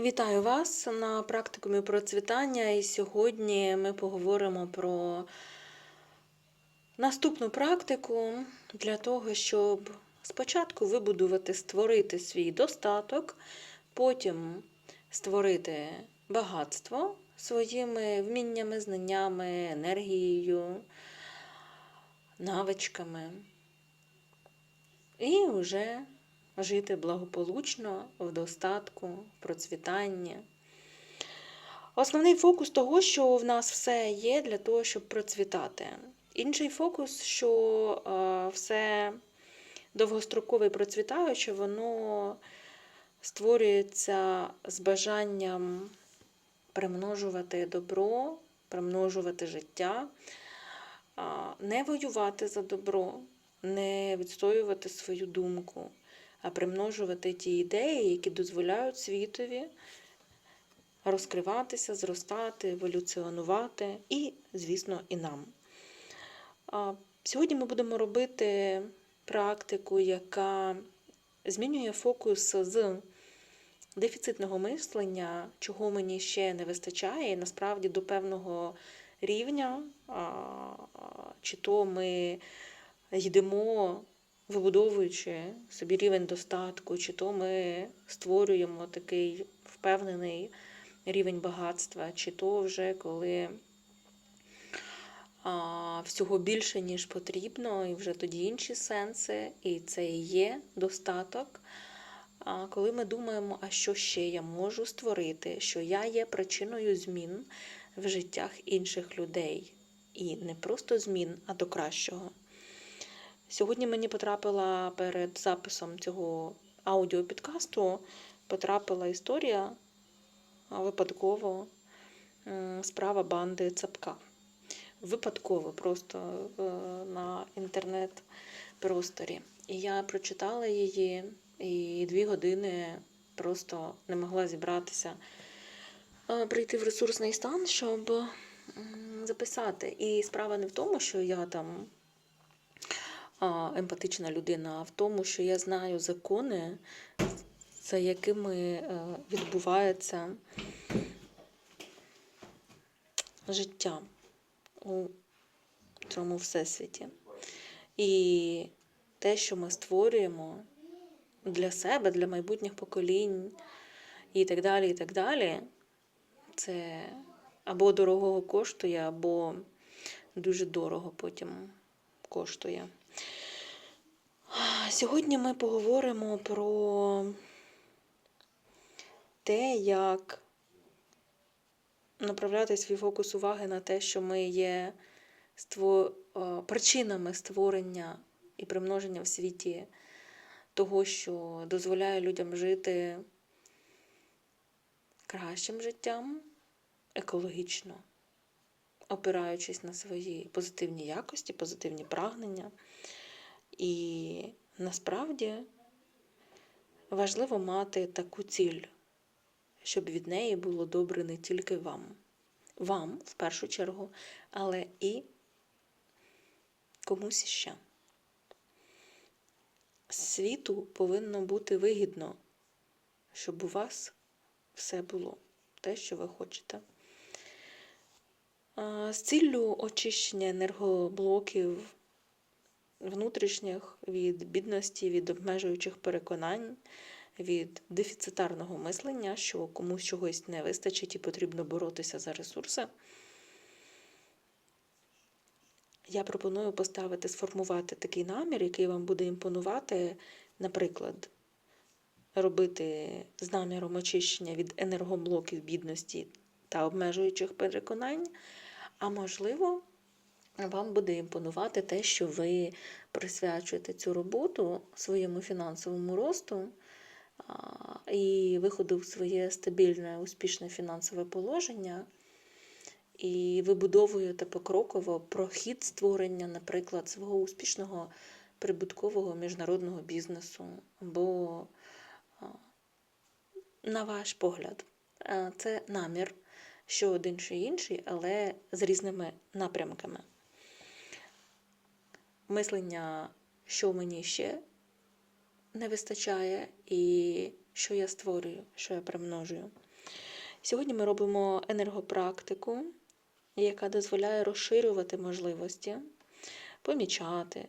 Вітаю вас на практикумі процвітання, і сьогодні ми поговоримо про наступну практику для того, щоб спочатку вибудувати, створити свій достаток, потім створити багатство своїми вміннями, знаннями, енергією, навичками. І вже жити благополучно, в достатку, в процвітанні. Основний фокус того, що в нас все є для того, щоб процвітати. Інший фокус, що е, все довгострокове процвітаюче, воно створюється з бажанням примножувати добро, примножувати життя, не воювати за добро, не відстоювати свою думку, а примножувати ті ідеї, які дозволяють світові розкриватися, зростати, еволюціонувати і, звісно, і нам. Сьогодні ми будемо робити практику, яка змінює фокус з дефіцитного мислення, чого мені ще не вистачає, і насправді до певного рівня, чи то ми йдемо, вибудовуючи собі рівень достатку, чи то ми створюємо такий впевнений рівень багатства, чи то вже коли а, всього більше, ніж потрібно, і вже тоді інші сенси, і це і є достаток. А коли ми думаємо, а що ще я можу створити, що я є причиною змін в життях інших людей. І не просто змін, а до кращого. Сьогодні мені потрапила перед записом цього аудіопідкасту, потрапила історія випадково справа банди Цапка. Випадково просто е, на інтернет-просторі. І я прочитала її і дві години просто не могла зібратися, е, прийти в ресурсний стан, щоб записати. І справа не в тому, що я там емпатична людина, а в тому, що я знаю закони, за якими е, відбувається життя у цьому всесвіті. І те, що ми створюємо для себе, для майбутніх поколінь і так далі, і так далі, це або дорогого коштує, або дуже дорого потім коштує. Сьогодні ми поговоримо про те, як направляти свій фокус уваги на те, що ми є е, причинами створення і примноження в світі того, що дозволяє людям жити кращим життям, екологічно, опираючись на свої позитивні якості, позитивні прагнення. І насправді важливо мати таку ціль, щоб від неї було добре не тільки вам, вам в першу чергу, але і комусь іще. Світу повинно бути вигідно, щоб у вас все було те, що ви хочете. З ціллю очищення енергоблоків внутрішніх від бідності, від обмежуючих переконань, від дефіцитарного мислення, що комусь чогось не вистачить і потрібно боротися за ресурси. Я пропоную поставити, сформувати такий намір, який вам буде імпонувати, наприклад, робити з наміром очищення від енергоблоків бідності та обмежуючих переконань, а можливо, вам буде імпонувати те, що ви присвячуєте цю роботу своєму фінансовому росту і виходу в своє стабільне, успішне фінансове положення. І вибудовуєте покроково прохід створення, наприклад, свого успішного прибуткового міжнародного бізнесу. Бо, на ваш погляд, це намір, що один, що інший, але з різними напрямками. Мислення, що мені ще не вистачає, і що я створюю, що я примножую. Сьогодні ми робимо енергопрактику, яка дозволяє розширювати можливості, помічати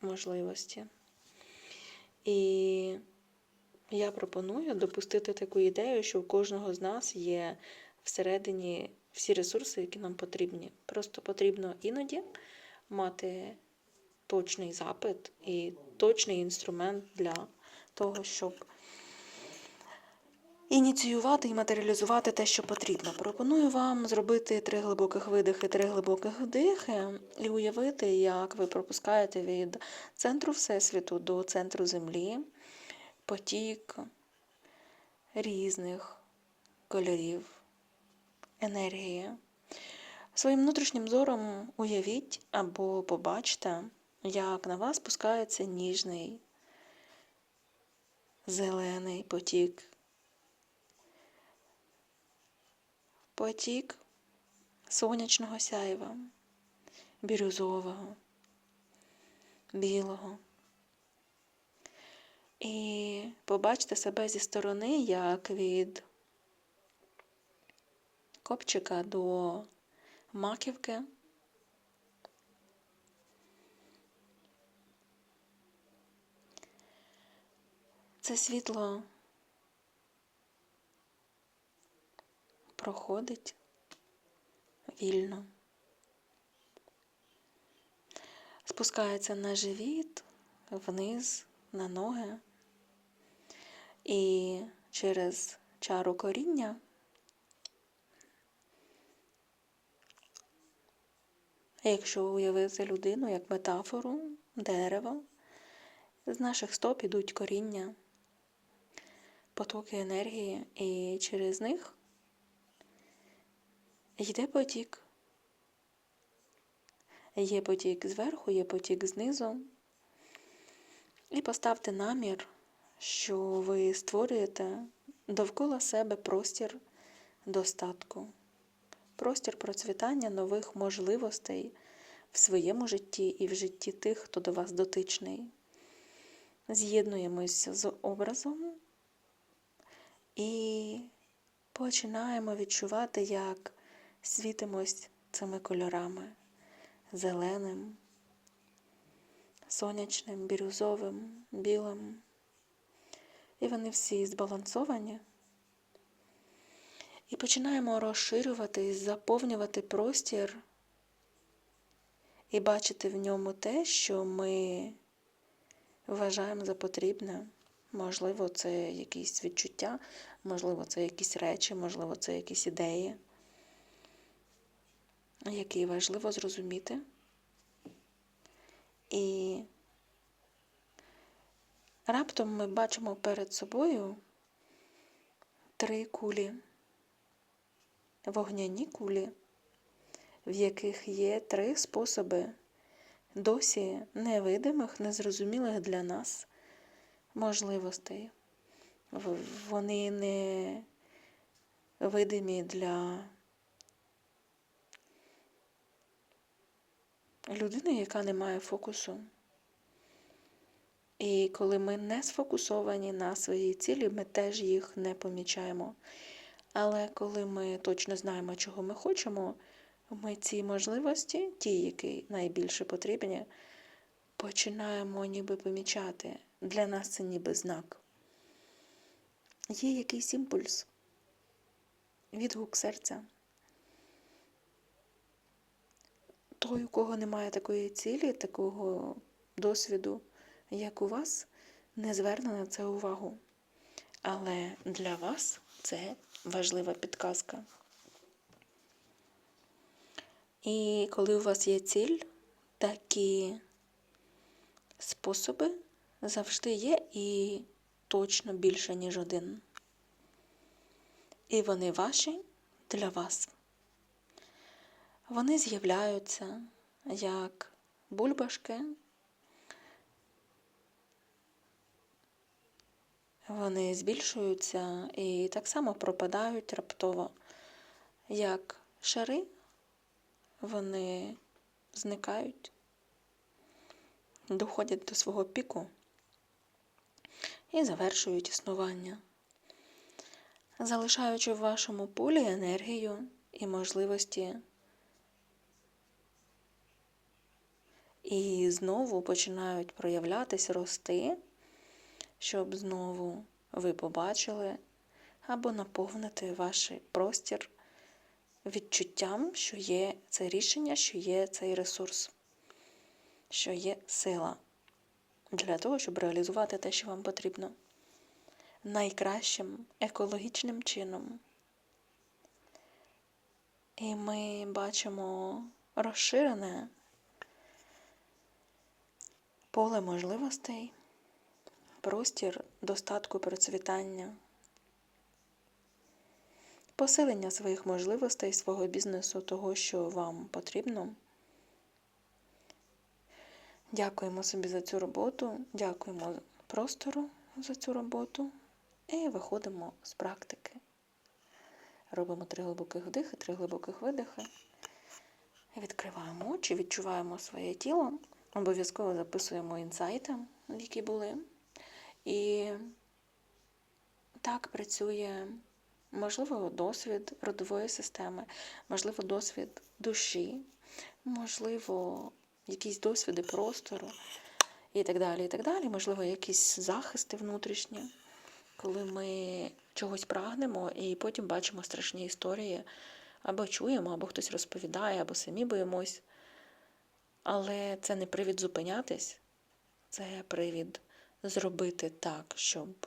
можливості. І я пропоную допустити таку ідею, що у кожного з нас є всередині всі ресурси, які нам потрібні. Просто потрібно іноді мати точний запит і точний інструмент для того, щоб ініціювати і матеріалізувати те, що потрібно. Пропоную вам зробити три глибоких видихи, три глибоких вдихи і уявити, як ви пропускаєте від центру Всесвіту до центру Землі потік різних кольорів, енергії. Своїм внутрішнім зором уявіть або побачте, як на вас спускається ніжний зелений потік. Потік сонячного сяйва, бірюзового, білого. І побачте себе зі сторони, як від копчика до маківки. Це світло проходить вільно, спускається на живіт, вниз, на ноги, і через чару коріння Якщо уявити людину як метафору, дерево, з наших стоп ідуть коріння, потоки енергії, і через них йде потік. Є потік зверху, є потік знизу. І поставте намір, що ви створюєте довкола себе простір достатку простір процвітання нових можливостей в своєму житті і в житті тих, хто до вас дотичний. З'єднуємося з образом і починаємо відчувати, як світимось цими кольорами зеленим, сонячним, бірюзовим, білим. І вони всі збалансовані. І починаємо розширювати, заповнювати простір і бачити в ньому те, що ми вважаємо за потрібне. Можливо, це якісь відчуття, можливо, це якісь речі, можливо, це якісь ідеї, які важливо зрозуміти. І раптом ми бачимо перед собою три кулі вогняні кулі, в яких є три способи досі невидимих, незрозумілих для нас можливостей. Вони не видимі для людини, яка не має фокусу. І коли ми не сфокусовані на своїй цілі, ми теж їх не помічаємо. Але коли ми точно знаємо, чого ми хочемо, ми ці можливості, ті, які найбільше потрібні, починаємо ніби помічати. Для нас це ніби знак. Є якийсь імпульс, відгук серця. Той, у кого немає такої цілі, такого досвіду, як у вас, не зверне на це увагу. Але для вас це важлива підказка. І коли у вас є ціль, такі способи завжди є і точно більше, ніж один. І вони ваші для вас. Вони з'являються як бульбашки. Вони збільшуються і так само пропадають раптово. Як шари, вони зникають, доходять до свого піку і завершують існування. залишаючи в вашому полі енергію і можливості. І знову починають проявлятись, рости, щоб знову ви побачили або наповнити ваш простір відчуттям, що є це рішення, що є цей ресурс, що є сила для того, щоб реалізувати те, що вам потрібно найкращим екологічним чином. І ми бачимо розширене поле можливостей, простір достатку процвітання, посилення своїх можливостей, свого бізнесу, того, що вам потрібно. Дякуємо собі за цю роботу, дякуємо простору за цю роботу і виходимо з практики. Робимо три глибоких вдихи, три глибоких видихи. Відкриваємо очі, відчуваємо своє тіло. Обов'язково записуємо інсайти, які були. І так працює, можливо, досвід родової системи, можливо, досвід душі, можливо, якісь досвіди простору і так далі. і так далі. Можливо, якісь захисти внутрішні, коли ми чогось прагнемо і потім бачимо страшні історії, або чуємо, або хтось розповідає, або самі боїмось. Але це не привід зупинятись, це привід зробити так, щоб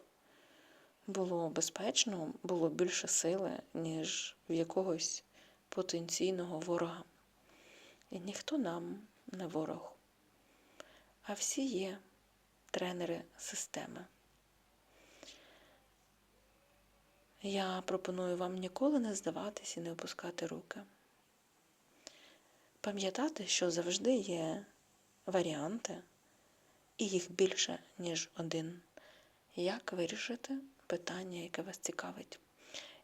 було безпечно, було більше сили, ніж в якогось потенційного ворога. І ніхто нам не ворог, а всі є тренери системи. Я пропоную вам ніколи не здаватись і не опускати руки. Пам'ятати, що завжди є варіанти, і їх більше, ніж один. Як вирішити питання, яке вас цікавить.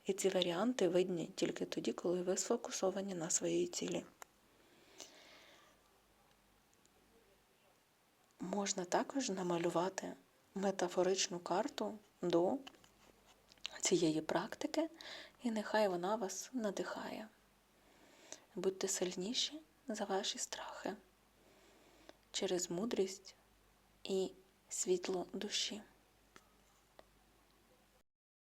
І ці варіанти видні тільки тоді, коли ви сфокусовані на своїй цілі. Можна також намалювати метафоричну карту до цієї практики, і нехай вона вас надихає. Будьте сильніші за ваші страхи через мудрість і світло душі.